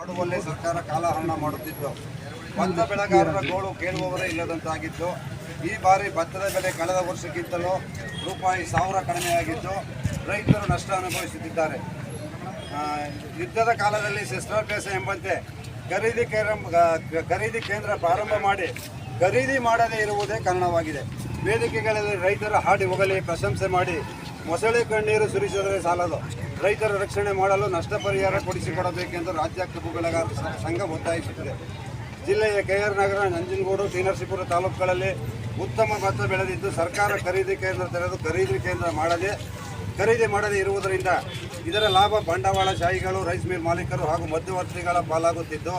ಮಾಡುವಲ್ಲೇ ಸರ್ಕಾರ ಕಾಲಹರಣ ಮಾಡುತ್ತಿದ್ದು. ಭತ್ತ ಬೆಳೆಗಾರರ ಗೋಳು ಕೇಳುವವರೇ ಇಲ್ಲದಂತಾಗಿತ್ತು ಈ ಬಾರಿ ಭತ್ತದ ಬೆಲೆ ಕಳೆದ ವರ್ಷಕ್ಕಿಂತಲೂ ರೂಪಾಯಿ ಸಾವಿರ ಕಡಿಮೆಯಾಗಿದ್ದು, ರೈತರು ನಷ್ಟ ಅನುಭವಿಸುತ್ತಿದ್ದಾರೆ. ಯುದ್ಧದ ಕಾಲದಲ್ಲಿ ಶಸ್ತ್ರಾಭ್ಯಾಸ ಎಂಬಂತೆ ಖರೀದಿ ಖರೀದಿ ಕೇಂದ್ರ ಪ್ರಾರಂಭ ಮಾಡಿ ಖರೀದಿ ಮಾಡದೇ ಇರುವುದೇ ಕಾರಣವಾಗಿದೆ. ವೇದಿಕೆಗಳಲ್ಲಿ ರೈತರ ಹಾಡಿ ಹೊಗಲಿ ಪ್ರಶಂಸೆ ಮಾಡಿ ಮೊಸಳೆ ಕಣ್ಣೀರು ಸುರಿಸಿದರೆ ಸಾಲದು. ರೈತರ ರಕ್ಷಣೆ ಮಾಡಲು ನಷ್ಟ ಪರಿಹಾರ ಕೊಡಿಸಿಕೊಡಬೇಕೆಂದು ರಾಜ್ಯ ಕಬ್ಬು ಬೆಳೆಗಾರರ ಸಂಘ ಒತ್ತಾಯಿಸುತ್ತಿದೆ. ಜಿಲ್ಲೆಯ K R Nagar, Nanjangud T Narasipur ತಾಲೂಕುಗಳಲ್ಲಿ ಉತ್ತಮ ಭತ್ತ ಬೆಳೆದಿದ್ದು ಸರ್ಕಾರ ಖರೀದಿ ಕೇಂದ್ರ ತೆರೆದು ಖರೀದಿ ಕೇಂದ್ರ ಮಾಡದೆ, ಖರೀದಿ ಮಾಡದೇ ಇರುವುದರಿಂದ ಇದರ ಲಾಭ ಬಂಡವಾಳಶಾಹಿಗಳು, ರೈಸ್ ಮಿಲ್ ಮಾಲೀಕರು ಹಾಗೂ ಮಧ್ಯವರ್ತಿಗಳ ಪಾಲಾಗುತ್ತಿದ್ದು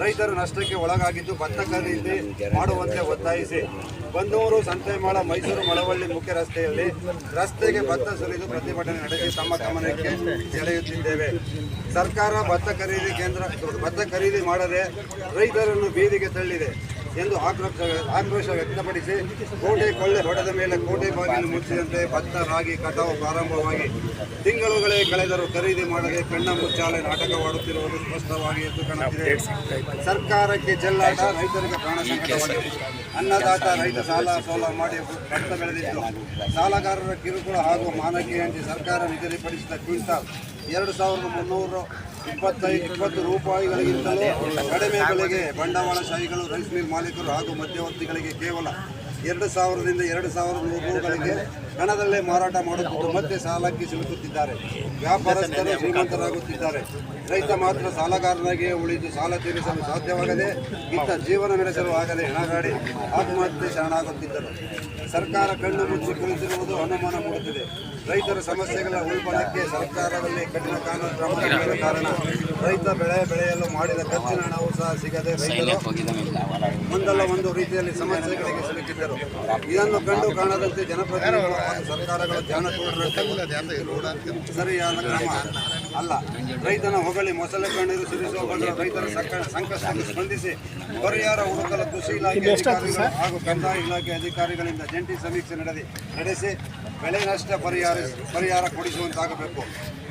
ರೈತರು ನಷ್ಟಕ್ಕೆ ಒಳಗಾಗಿದ್ದು ಭತ್ತ ಖರೀದಿ ಮಾಡುವಂತೆ ಒತ್ತಾಯಿಸಿ. ಬಂದೂರು, ಸಂತೆಮಾಳ, ಮೈಸೂರು, ಮಳವಳ್ಳಿ ಮುಖ್ಯ ರಸ್ತೆಯಲ್ಲಿ ರಸ್ತೆಗೆ ಭತ್ತ ಸುರಿದು ಪ್ರತಿಭಟನೆ ನಡೆಸಿ ತಮ್ಮ ಗಮನಕ್ಕೆ ಸೆಳೆಯುತ್ತಿದ್ದೇವೆ ಸರ್ಕಾರ ಭತ್ತ ಖರೀದಿ ಕೇಂದ್ರ, ಭತ್ತ ಖರೀದಿ ಮಾಡದೆ ರೈತರನ್ನು ಬೀದಿಗೆ ತಳ್ಳಿದೆ. ಎಂದು ಆಕ್ರೋಶ ಆಕ್ರೋಶ ವ್ಯಕ್ತಪಡಿಸಿ ಕೋಟೆ ಕೊಳ್ಳೆ ಹೊಡೆದ ಮೇಲೆ ಕೋಟೆ ಬಾಗಿಲು ಮುಚ್ಚಿದಂತೆ ಭತ್ತ ರಾಗಿ ಕಟಾವು ಪ್ರಾರಂಭವಾಗಿ ತಿಂಗಳುಗಳೇ ಕಳೆದರೂ ಖರೀದಿ ಮಾಡದೆ ಕಣ್ಣ ಮುಚ್ಚಾಲೆ ನಾಟಕವಾಡುತ್ತಿರುವುದು ಸ್ಪಷ್ಟವಾಗಿ ಎದ್ದು ಕಾಣುತ್ತಿದೆ. ಸರ್ಕಾರಕ್ಕೆ ಚೆಲ್ಲಾಟ, ರೈತರಿಗೆ ಪ್ರಾಣ ಸಂಕಟವಾಗಿದೆ. ಅನ್ನದಾತ ರೈತ ಸಾಲ ಸೋಲ ಮಾಡಿ ಭತ್ತ ಬೆಳೆದಿದ್ದು, ಸಾಲಗಾರರ ಕಿರುಕುಳ ಹಾಗೂ ಮಾನಕ್ಕೆ ಹಂಚಿ ಸರ್ಕಾರ ನಿಗದಿಪಡಿಸಿದ ಕ್ವಿಂಟಾಲ್ ಎರಡು ಸಾವಿರದ ಮುನ್ನೂರು ಇಪ್ಪತ್ತೈದು ಇಪ್ಪತ್ತು ರೂಪಾಯಿಗಳಿಗಿಂತಲೂ ಕಡಿಮೆ ಬೆಲೆಗೆ ಬಂಡವಾಳಶಾಹಿಗಳು ರೈಸ್ ಮಿಲ್ ಮಾಲೀಕರು ಹಾಗೂ ಮಧ್ಯವರ್ತಿಗಳಿಗೆ ಕೇವಲ ಎರಡು ಸಾವಿರದಿಂದ ಎರಡು ಸಾವಿರದ ನೂರು ರೂಗಳಿಗೆ ಹಣದಲ್ಲೇ ಮಾರಾಟ ಮಾಡುತ್ತಿದ್ದು ಮತ್ತೆ ಸಾಲಕ್ಕೆ ಸಿಲುಕುತ್ತಿದ್ದಾರೆ. ವ್ಯಾಪಾರಸ್ಥರು ಶ್ರೀಮಂತರಾಗುತ್ತಿದ್ದಾರೆ. ರೈತ ಮಾತ್ರ ಸಾಲಗಾರನಾಗಿಯೇ ಉಳಿದು ಸಾಲ ತೀರಿಸಲು ಸಾಧ್ಯವಾಗದೆ ಇಂಥ ಜೀವನ ನಡೆಸಲು ಆಗದೆ ಹೆಣಗಾಡಿ ಆತ್ಮಹತ್ಯೆ ಶರಣಾಗುತ್ತಿದ್ದರು. ಸರ್ಕಾರ ಕಣ್ಣು ಮುಚ್ಚಿ ಕುಳಿತಿರುವುದು ಅನುಮಾನ ಮೂಡುತ್ತಿದೆ. ರೈತರ ಸಮಸ್ಯೆಗಳ ಉಲ್ಬಣಕ್ಕೆ ಸರ್ಕಾರದಲ್ಲಿ ಕಠಿಣ ಕಾನೂನು ಕ್ರಮ ಕಾರಣ ರೈತ ಬೆಳೆ ಬೆಳೆಯಲು ಮಾಡಿದ ಖರ್ಚಿನ ಹಣವೂ ಸಹ ಸಿಗದೆ ರೈತರು ಒಂದಲ್ಲ ಒಂದು ರೀತಿಯಲ್ಲಿ ಸಮಸ್ಯೆಗಳಿಗೆ ಸಿಲುಕಿದ್ದರು. ಇದನ್ನು ಕಂಡು ಕಾಣದಂತೆ ಜನಪ್ರತಿನಿಧಿಗಳು ಸರ್ಕಾರಗಳ ಜಾಣತೋರರಂತೆ ಸರಿಯಾದ ಕ್ರಮ. ಅಲ್ಲ ರೈತನ ಹೊಗಳಿ ಮೊಸಳೆ ಕಣ್ಣೀರು ಸುರಿಸುವ ಬದಲು ರೈತರ ಸಂಕ- ಸಂಕಷ್ಟಕ್ಕೆ ಸ್ಪಂದಿಸಿ ಪರಿಹಾರ ಹುಡುಕಲು ಕೃಷಿ ಇಲಾಖೆ ಅಧಿಕಾರಿಗಳು ಹಾಗೂ ಕಂದಾಯ ಇಲಾಖೆ ಅಧಿಕಾರಿಗಳಿಂದ ಜಂಟಿ ಸಮೀಕ್ಷೆ ನಡೆದಿ ನಡೆಸಿ ಬೆಳೆ ನಷ್ಟ ಪರಿಹಾರ ಪರಿಹಾರ ಕೊಡಿಸುವಂತಾಗಬೇಕು.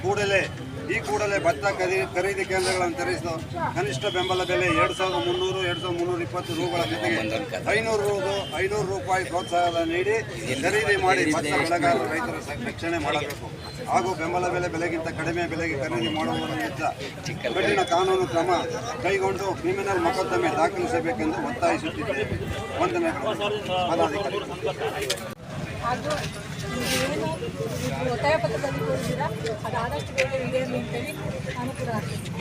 ಕೂಡಲೇ ಈ ಕೂಡಲೇ ಭತ್ತ ಖರೀದಿ ಖರೀದಿ ಕೇಂದ್ರಗಳನ್ನು ತೆರೆಸಿದ ಕನಿಷ್ಠ ಬೆಂಬಲ ಬೆಲೆ ಎರಡು ಸಾವಿರದ ಮುನ್ನೂರು, ಎರಡು ಸಾವಿರದ ಮುನ್ನೂರ ಇಪ್ಪತ್ತು ರೂಗಳ ಜೊತೆಗೆ ಐನೂರು ರೂ ಐನೂರು ರೂಪಾಯಿ ಪ್ರೋತ್ಸಾಹ ನೀಡಿ ಖರೀದಿ ಮಾಡಿ ಭತ್ತ ಬೆಳೆಗಾರರ ರೈತರ ರಕ್ಷಣೆ ಮಾಡಬೇಕು. ಹಾಗೂ ಬೆಂಬಲ ಬೆಲೆ ಬೆಲೆಗಿಂತ ಕಡಿಮೆ ಬೆಲೆಗೆ ಖರೀದಿ ವಿರುದ್ಧ ಕಠಿಣ ಕಾನೂನು ಕ್ರಮ ಕೈಗೊಂಡು ಕ್ರಿಮಿನಲ್ ಮೊಕದ್ದಮೆ ದಾಖಲಿಸಬೇಕೆಂದು ಒತ್ತಾಯಿಸುತ್ತಿದ್ದೇವೆ ವಂದನೆಗಳು ಹಾಗೂ ಏನು ಒತ್ತಾಯ ಪತ್ರದಲ್ಲಿ ಕೋರಿದ್ದೀರಾ ಅದು ಆದಷ್ಟು ಬೇಗ ಈಡೇರಲಿ ಅಂತೇಳಿ ನಾನು ಕೂಡ ಆಗ್ತೀನಿ